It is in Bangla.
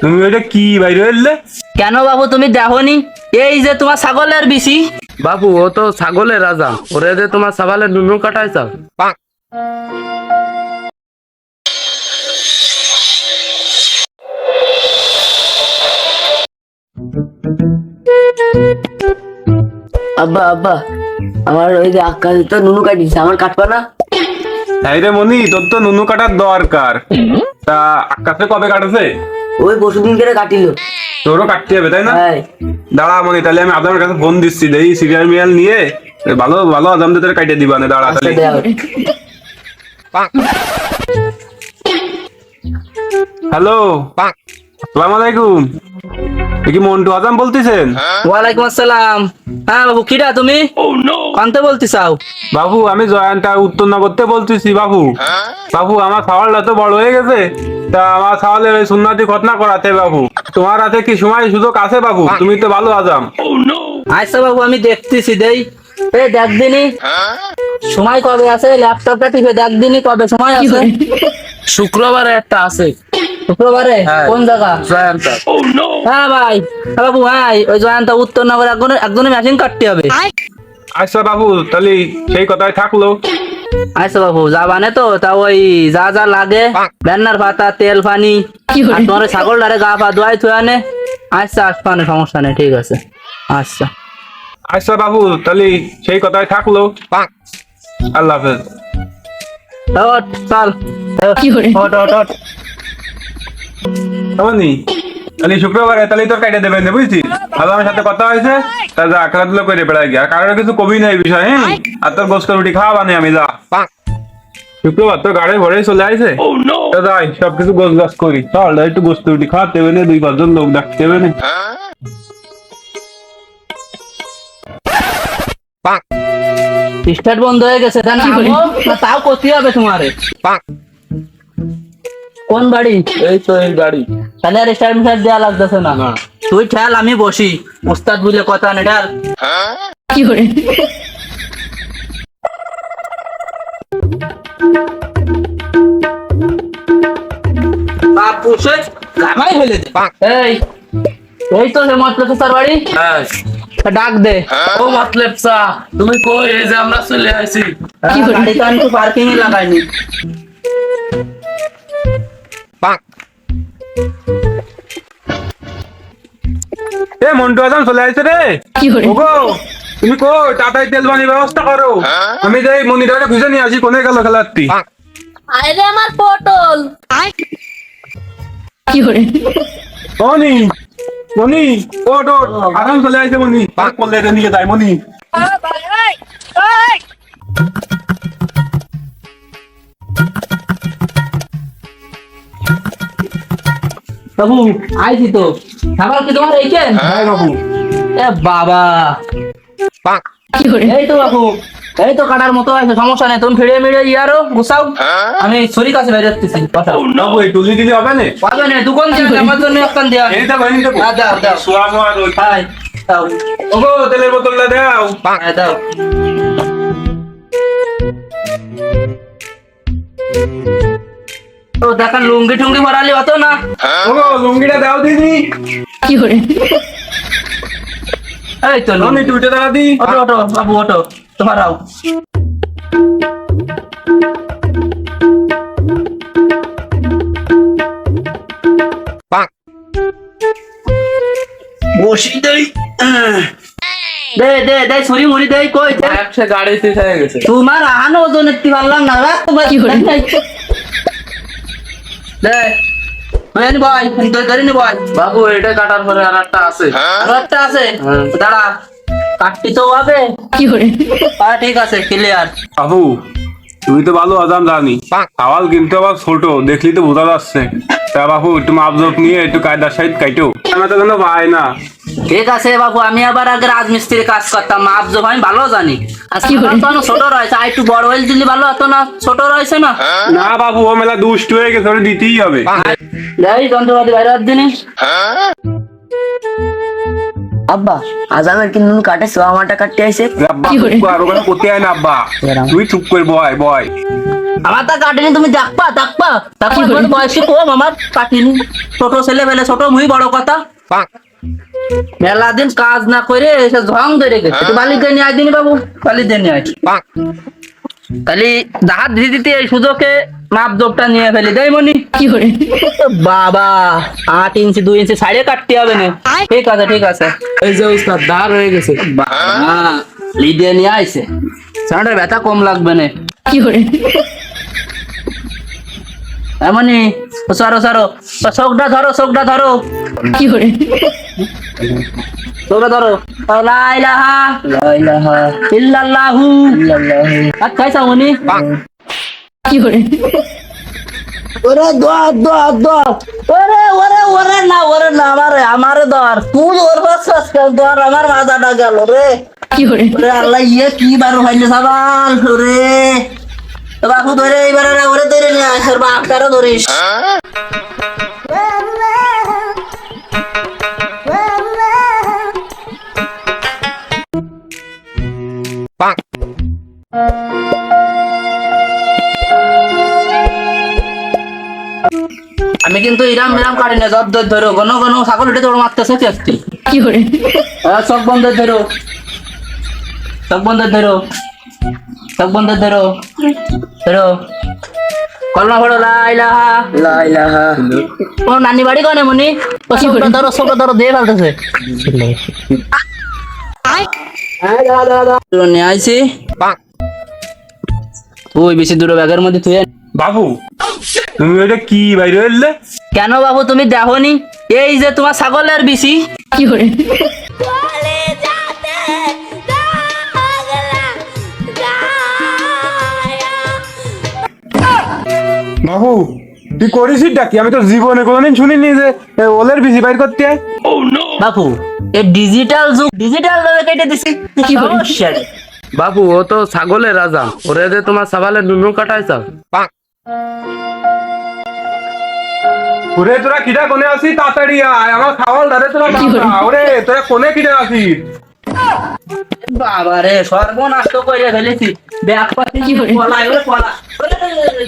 তুমি ওটা কি বাইরে এলে? কেন বাবু তুমি দেখনি? এই যে তোমার ছাগলের বিচি। বাবু ও তো ছাগলের রাজা। ওরে যে তোমার নুনু কাটাই চাও আব্বা আব্বা আমার ওই যে আকাশ তো নুনু কাটিছে আমার কাটবা না? এই রে মনি তোর তো নুনু কাটার দরকার। তা আকাশে কবে কাটেছে? ওই পরশুদিন করে কাটিল। তোরও কাটতে হবে তাই না? হ্যাঁ। দাঁড়া মনি তাহলে আমি আদামের কাছে ফোন দিচ্ছি। দেই সিরিয়াল মিয়াল নিয়ে ভালো ভালো আদাম তোদের কাটিয়ে দিবা না দাঁড়া আচ্ছা তাহলে হ্যালো। আসসালামু আলাইকুম। কি মন্টু আজাম বলতেছেন? ওয়ালাইকুম আসসালাম। হ্যাঁ বাবু কিরা তুমি? কানতে বলতে চাও বাবু আমি জয়ান্তা উত্তরনগরতে বলতেছি বাবু। বাবু আমার সাওয়ালটা তো বড় হয়ে গেছে। তা আমার সাওয়ালের ওই সুন্নাতি ঘটনা করাতে বাবু। তোমার হাতে কি সময় সুযোগ আছে বাবু? তুমি তো ভালো আজাম। আচ্ছা বাবু আমি দেখতেছি দেই। এই দেখ দিনি। সময় কবে আছে? ল্যাপটপটা টিপে দেখ দিনি কবে সময় আছে? শুক্রবারে একটা আছে। শুক্রবারে? হ্যাঁ। কোন জায়গা? জয়ন্ত। হ্যাঁ ভাই। হ্যাঁ বাবু হ্যাঁ ওই জয়ন্ত উত্তরনগর একজনের একজনের মেশিন কাটতে হবে। আচ্ছা বাবু তাহলে সেই কথাই থাকল। আচ্ছা বাবু যাবানে তো। তা ওই যা যা লাগে ব্যানার পাতা তেল পানি আর তোমার ছাগল ডারে গা পা ধোয়াই থুয়ে আনে আচ্ছা আসবানে সমস্যা নেই ঠিক আছে। আচ্ছা। আচ্ছা বাবু তাহলে সেই কথাই থাকল। আল্লাহ হাফেজ। চল। ওঠ, ওঠ। তাহলে শুক্রবারে তাহলে তোর কাটে দেবেন না বুঝছি আর আমার সাথে কথা হয়েছে তা যা খেলাধুলো করে বেড়াই গিয়া। কারোর কিছু কবি নাই বিষয় হ্যাঁ আর তোর গোস্ত রুটি খাওয়া বানি আমি যা। শুক্রবার তোর গাড়ি ভরে চলে আইছে? তা যাই সবকিছু গোছ গাছ করি। চল একটু গোস্ত রুটি খাওয়াতে হবে না দুই পাঁচজন লোক ডাকতে হবে না। স্টার্ট বন্ধ হয়ে গেছে তা তাও করতে হবে তোমারে। কোন বাড়ি? এই তো এই গাড়ি তাহলে আর স্টার্ট মিটার দেওয়া লাগতেছে না। তুই ঠেল আমি বসি। উস্তাদ বুঝলে কথা নেই ঠেল। ফেলে দে। এই এই তো সে মতলব স্যার বাড়ি। হ্যাঁ। ডাক দে। ও মতলব সা তুমি কই? এই যে আমরা চলে আসি গাড়ি তো আমি পার্কিং এ লাগাইনি। এ মন্টু আজাম চলে আইছে রে। ওগো তুমি কো টাটাই তেল বানি ব্যবস্থা করো। আমি যাই মনিটারে খুঁজে নিয়ে আসি কোনে গেল খেলাচ্ছি আরে আমার পটল। মনি মনি ওট ওট আরাম চলে আইছে মনি। পাক করলে এটা নিয়ে যায় মনি। বাবু আইছি তো। খাবার কি তোমার হ্যাঁ বাবু। এ বাবা। এই তো বাবু এই তো কাটার মতো আছে সমস্যা নেই। তুমি ফিরে মিড়ে ইয়ারো গুছাও। আমি ছুরি কাছে বাইরে যাচ্ছি বসাও বাবু এই তুলি দিলে হবে না? পাবে না দোকান দিয়ে আমার জন্য একখান দেওয়া এই তো দেবো হ্যাঁ, দাও দাও। সোয়া মোয়া রোজ। হাই দাও। ওগো তেলের বোতলটা দাও। হ্যাঁ, দাও। তো দেখান লুঙ্গি টুঙ্গি ভরালি অত না? লুঙ্গিটা দাও দিদি। এই তো মনি টুইটে দাও দি। অটো অটো বাবু অটো তোমার আও। বসি দেই দে দে দে মুড়ি দেই কই গাড়িতে হয়ে গেছে। তোমার আহানো ওজন একটি পারলাম না তোমার। কি করে দে ওই আনি বয় তুই ধরে নি বয় বাবু এটা কাটার পরে আর একটা আছে আরও একটা আছে দাঁড়া কাটতি তো হবে কি করে ঠিক আছে ক্লিয়ার বাবু তুই তো ভালো আজাম জানি সওয়াল কিন্তু আবার ছোট দেখলি তো বোঝা যাচ্ছে। তা বাবু একটু মাপজোক নিয়ে একটু কায়দার সাইড কাইটো। আমার তো কোনো ভাই না। ঠিক আছে বাবু আমি আবার আগে রাজমিস্ত্রির কাজ করতাম। মাপ জব আমি ভালো জানি। আজকে তো অনেক ছোট রয়েছে। আর একটু বড় হইলে দিলি ভালো হতো না ছোট রয়েছে না? না বাবু ও মেলা দুষ্ট হয়ে গেছে ওটা দিতেই হবে। যাই যন্ত্রপাতি বাইরে দিনি আব্বা আজ আমার কি নুনু কাটেছে আমারটা কাটতে আইছে। আব্বা চুপ কর, ওখানে করতে হয় না আব্বা তুই চুপ করে বয় বয়। আমার তা কাটিনি তুমি দেখবা দেখবা। দেখবা তোমার বয়সী কম আমার কাটিনি। ছোট ছেলে ফেলে ছোট মুই বড় কথা। মেলা দিন কাজ না করে এসে ঝং ধরে গেছে। একটু বালি নিয়ে আয় দিনি বাবু বালি নিয়ে আয়। তাহলে দাহাত দিয়ে দিতে এই সুযোগে মাপ জোপটা নিয়ে ফেলি। দেয় মনি। কি করে? বাবা আট ইঞ্চি দুই ইঞ্চি সাইডে কাটতে হবে না। ঠিক আছে ঠিক আছে। এই যে উস্তাদ ধার হয়ে গেছে। বাবা লিডে নিয়ে আইছে। সাউন্ডের ব্যথা কম লাগবে না। কি করে? এমনই সরো সরো। চোখটা ধরো চোখটা ধরো। কি করে? চোখটা ধরো। লা ইলাহা লা ইলাহা ইল্লাল্লাহু। ইল্লাল্লাহ আর খাইছা মনি কি করে? ওরে দর দর দর ওরে ওরে ওরে না ওরে না আমারে আমারে দর তুই ওর বাস দর আমার মাথাটা গেল রে। কি করে? ওরে আল্লাহ ইয়ে কি বার হইলে সাবাল ওরে। বাপু ধরে এবারে ওরে ধরে নিয়ে আয় আর বাপটারও ধরিস। কিন্তু ইরাম ইরাম কাটি না জব ধর ধরো ঘন ঘন ছাগল উঠে তোর মারতেছে কি একটি? কি করে? চোখ বন্ধ ধরো। চোখ বন্ধ ধরো। চোখ বন্ধ ধরো। ধরো। কলমা পড়ো লাইলাহা লা ইলাহা। ও নানি বাড়ি কনে মনি? চোখটা ধরো ধরো ফেলতেছে। নিয়ে আইছি। ওই বেশি দূর ব্যাগের মধ্যে তুই বাবু। তুমি ওইটা কি বাইরে এলে? কেন বাবু তুমি দেখনি? এই যে তোমার ছাগলের বিচি। কি করে? বাবু তুই করিস ডাকি আমি তো জীবনে কোনোদিন শুনিনি যে এ, ওলের বিসি বাইর করতে হয় বাপু এই ডিজিটাল যুগ ডিজিটাল ভাবে কেটে দিছি। কি? সমস্যা নেই। ও তো ছাগলের রাজা। ওরে যে তোমার সাবালে নুনু কাটাইছা। ওরে তোরা কিটা কোনে আসি তাড়াতাড়ি আয় আমার খাওয়াল ধরে তোরা? ওরে তোরা কোনে কিটা আসিস বাবা রে সর্বনাশ তো করে ফেলেছি। ব্যাগ পাতি কি? পলাই ওরে পলা ওরে, ওরে, ওরে, ওরে,